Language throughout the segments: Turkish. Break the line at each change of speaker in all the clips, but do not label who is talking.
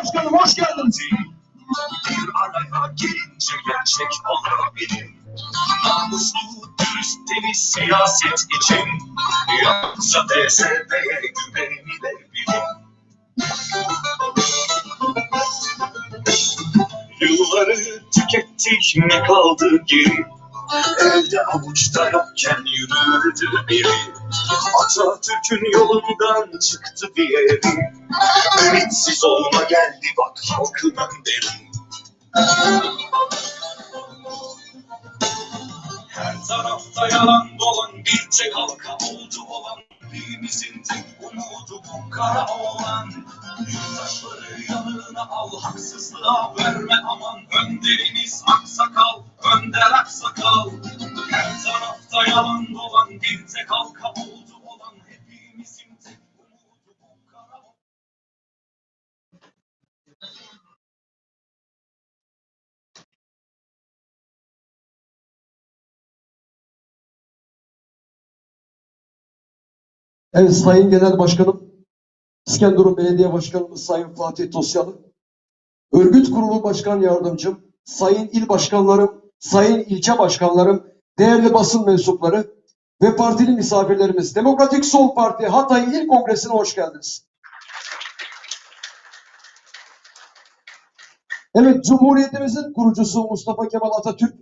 Başkanım hoş geldiniz.
Bir araya gelince gerçek olabilir. Namuslu, dürüst, temiz siyaset için yalnızca DSP'ye güvenilebilir. Yılları tükettik ne kaldı geri? Elde avuçta yokken yürürdü biri. Atatürk'ün yolundan çıktı diğeri. Ümitsiz olma geldi bak halkın önderi. Her tarafta yalan dolan bir tek halka oldu olan Birimizin tek umudu bu kara olan Yurttaşları yanına al haksızlığa verme aman Önderimiz aksakal, önder aksakal Her tarafta yalan dolan bir tek halka oldu
Evet Sayın Genel Başkanım, İskenderun Belediye Başkanımız Sayın Fatih Tosyalı, Örgüt Kurulu Başkan Yardımcım, Sayın İl Başkanlarım, Sayın İlçe Başkanlarım, değerli basın mensupları ve partili misafirlerimiz, Demokratik Sol Parti Hatay İl Kongresi'ne hoş geldiniz. Evet, Cumhuriyetimizin kurucusu Mustafa Kemal Atatürk,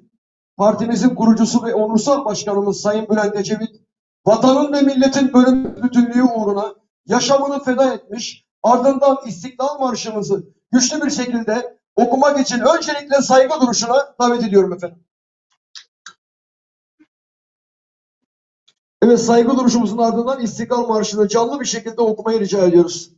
partimizin kurucusu ve onursal başkanımız Sayın Bülent Ecevit, vatanın ve milletin bölüm bütünlüğü uğruna yaşamını feda etmiş, ardından İstiklal Marşımızı güçlü bir şekilde okumak için öncelikle saygı duruşuna davet ediyorum efendim. Evet saygı duruşumuzun ardından İstiklal Marşı'nı canlı bir şekilde okumayı rica ediyoruz.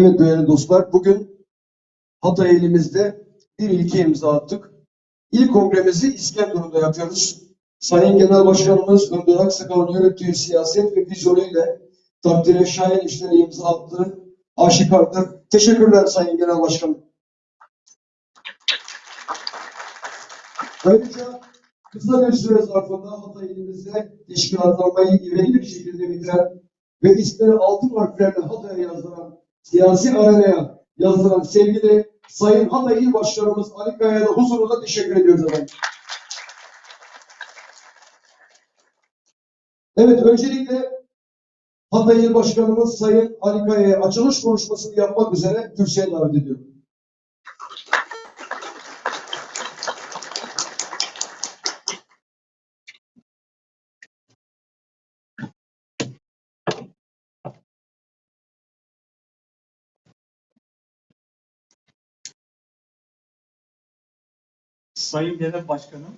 Evet değerli dostlar, bugün Hatay elimizde bir ilke imza attık. İlk kongremizi İskenderun'da yapıyoruz. Sayın Genel Başkanımız Önder Aksakal'ın yürüttüğü siyaset ve vizyonuyla takdire şayan işlere imza attığı aşikardır. Teşekkürler Sayın Genel Başkanım. Ayrıca kısa bir süre zarfında Hatay elimizde teşkilatlanmayı ivedi bir şekilde bitiren ve ismini altın harflerle Hatay'a yazdıran, siyasi arenaya yazdıran sevgili Sayın Hatay İl Başkanımız Ali Kaya'ya da huzurunda teşekkür ediyoruz efendim. Evet, öncelikle Hatay İl Başkanımız Sayın Ali Kaya'ya açılış konuşmasını yapmak üzere kürsüye davet ediyorum.
Sayın Genel Başkanım,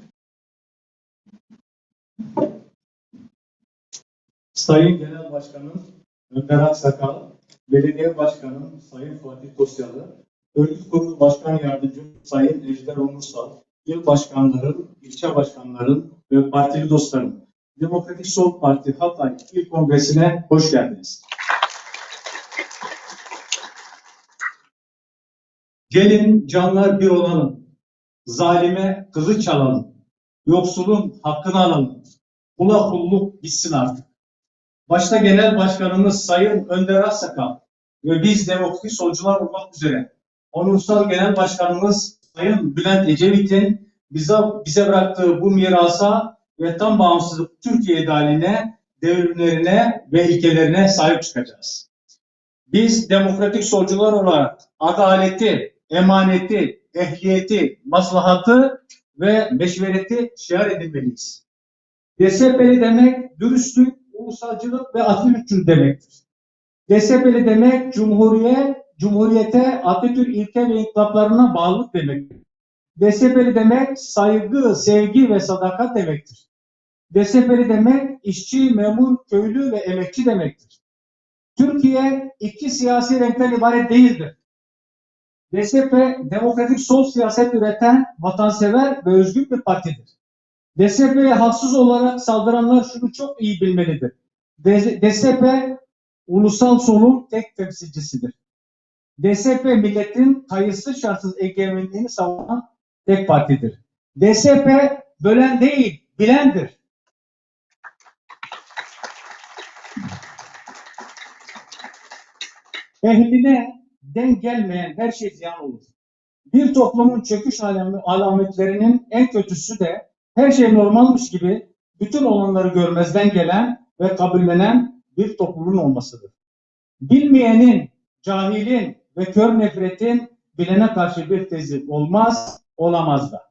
Sayın Genel Başkanım Önder Aksakal, Belediye Başkanım Sayın Fatih Tosyalı, Örgüt Kurulu Başkan Yardımcım Sayın Ejder Onursal, il başkanlarım, ilçe başkanlarım ve partili dostlarım, Demokratik Sol Parti Hatay İl Kongresi'ne hoş geldiniz. Gelin canlar bir olalım, zalime kılıç alalım, yoksulun hakkını alalım, kula kulluk bitsin artık. Başta Genel Başkanımız Sayın Önder Aksakal ve biz demokratik solcular olmak üzere Onursal Genel Başkanımız Sayın Bülent Ecevit'in bize, bize bıraktığı bu mirasa ve tam bağımsızlık Türkiye idealine, devrimlerine ve ilkelerine sahip çıkacağız. Biz demokratik solcular olarak adaleti, emaneti, ehliyeti, maslahatı ve meşvereti şiar edinmeliyiz. DSP'li demek dürüstlük, ulusalcılık ve Atatürkçülük demektir. DSP'li demek Cumhuriyet, Cumhuriyete, Atatürk ilke ve inkılaplarına bağlılık demektir. DSP'li demek saygı, sevgi ve sadakat demektir. DSP'li demek işçi, memur, köylü ve emekçi demektir. Türkiye iki siyasi renkten ibaret değildir. DSP, demokratik sol siyaset üreten, vatansever ve özgür bir partidir. DSP'ye haksız olarak saldıranlar şunu çok iyi bilmelidir. DSP ulusal solun tek temsilcisidir. DSP milletin kayıtsız şartsız egemenliğini savunan tek partidir. DSP bölen değil, bilendir. Ehline denk gelmeyen her şey ziyan olur. Bir toplumun çöküş alametlerinin en kötüsü de her şey normalmiş gibi bütün olanları görmezden gelen ve kabullenen bir toplumun olmasıdır. Bilmeyenin, cahilin ve kör nefretin bilene karşı bir tezi olmaz, olamaz da.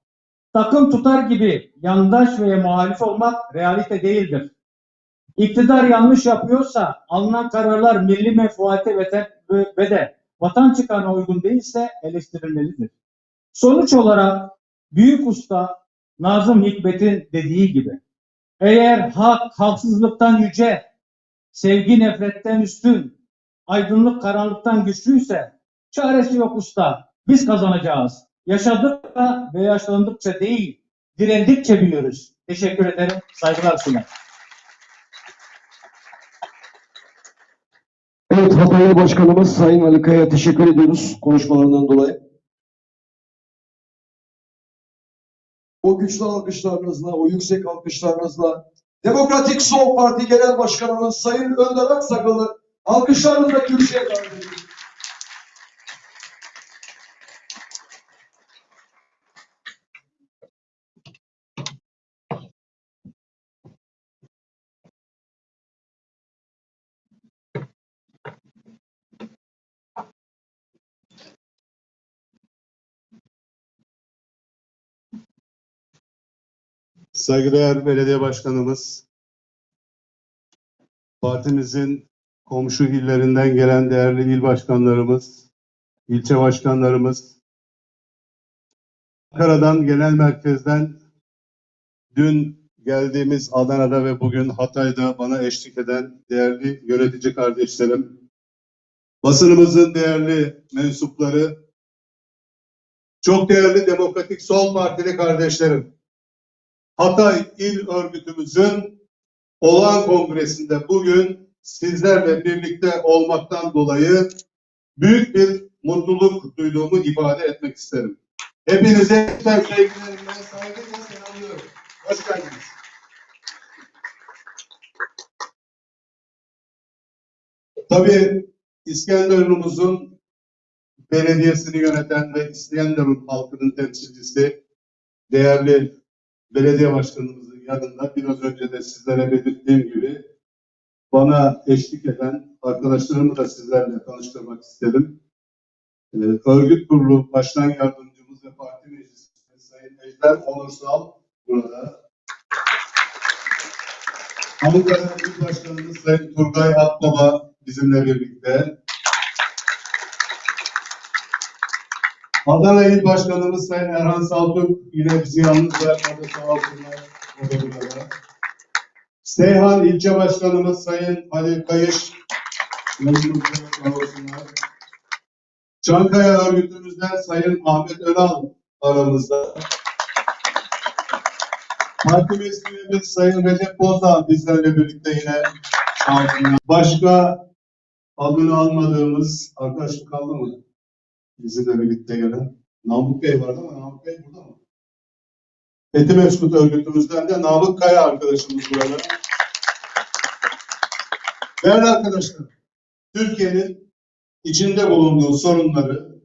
Takım tutar gibi yandaş ve muhalif olmak realite değildir. İktidar yanlış yapıyorsa alınan kararlar milli menfaate ve, te- ve- ve de vatan çıkarına uygun değilse eleştirilmelidir. Sonuç olarak büyük usta Nazım Hikmet'in dediği gibi eğer hak haksızlıktan yüce, sevgi nefretten üstün, aydınlık karanlıktan güçlüyse çaresi yok usta. Biz kazanacağız. Yaşadıkça ve yaşlandıkça değil, direndikçe büyürüz. Teşekkür ederim. Saygılar sunarım.
Evet Hatay Başkanımız Sayın Ali Kaya'ya teşekkür ediyoruz konuşmalarından dolayı. O güçlü alkışlarınızla, o yüksek alkışlarınızla Demokratik Sol Parti Genel Başkanımız Sayın Önder Aksakal'ı alkışlarınızla kürsüye davet ediyoruz.
Saygıdeğer belediye başkanımız, partimizin komşu illerinden gelen değerli il başkanlarımız, ilçe başkanlarımız, Ankara'dan genel merkezden dün geldiğimiz Adana'da ve bugün Hatay'da bana eşlik eden değerli yönetici kardeşlerim, basınımızın değerli mensupları, çok değerli Demokratik Sol Partili kardeşlerim, Hatay İl Örgütümüzün olağan kongresinde bugün sizlerle birlikte olmaktan dolayı büyük bir mutluluk duyduğumu ifade etmek isterim. Hepinize lütfen sevgilerimle saygıyla selamlıyorum. Hoş geldiniz. Tabii İskenderun'umuzun belediyesini yöneten ve İskenderun halkının temsilcisi değerli belediye başkanımızın yanında biraz önce de sizlere belirttiğim gibi bana eşlik eden arkadaşlarımı da sizlerle tanıştırmak istedim. Ee, örgüt kurulu başkan yardımcımız ve parti meclisi Sayın Ejder Onursal burada. İl Başkanımız Sayın Turgay Akbaba bizimle birlikte. Adana İl Başkanımız Sayın Erhan Saltuk yine bizi yalnız bırakmadı sağ olsunlar. O da burada. Seyhan İlçe Başkanımız Sayın Halil Kayış. Yanımızda sağ olsunlar. Çankaya örgütümüzden Sayın Ahmet Önal aramızda. Parti Mesleğimiz Sayın Recep Bozdağ bizlerle birlikte yine. Başka adını almadığımız arkadaşım kaldı mı? Bizimle birlikte gelen. Namık Bey vardı ama Namık Bey burada mı? Eti Mesut örgütümüzden de Namık Kaya arkadaşımız burada. Değerli arkadaşlar, Türkiye'nin içinde bulunduğu sorunları,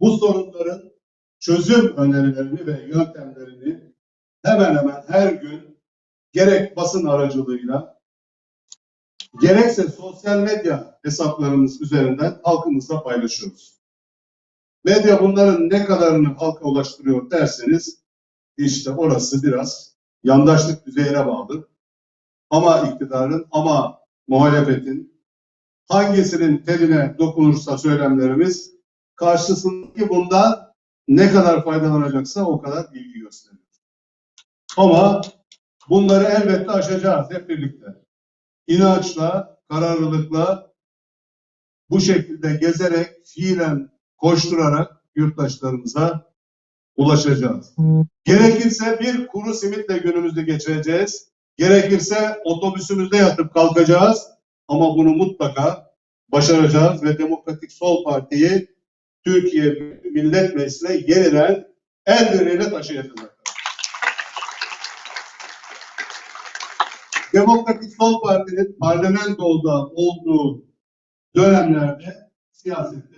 bu sorunların çözüm önerilerini ve yöntemlerini hemen hemen her gün gerek basın aracılığıyla gerekse sosyal medya hesaplarımız üzerinden halkımızla paylaşıyoruz. Medya bunların ne kadarını halka ulaştırıyor derseniz işte orası biraz yandaşlık düzeyine bağlı. Ama iktidarın ama muhalefetin hangisinin teline dokunursa söylemlerimiz karşısındaki bundan ne kadar faydalanacaksa o kadar ilgi gösteriyor. Ama bunları elbette aşacağız hep birlikte. İnançla, kararlılıkla bu şekilde gezerek, fiilen koşturarak yurttaşlarımıza ulaşacağız. Gerekirse bir kuru simitle günümüzü geçireceğiz. Gerekirse otobüsümüzde yatıp kalkacağız. Ama bunu mutlaka başaracağız ve Demokratik Sol Parti'yi Türkiye Millet Meclisi'ne yeniden el birliğiyle taşıyacağız. Demokratik Sol Parti'nin parlamentoda olduğu dönemlerde siyasette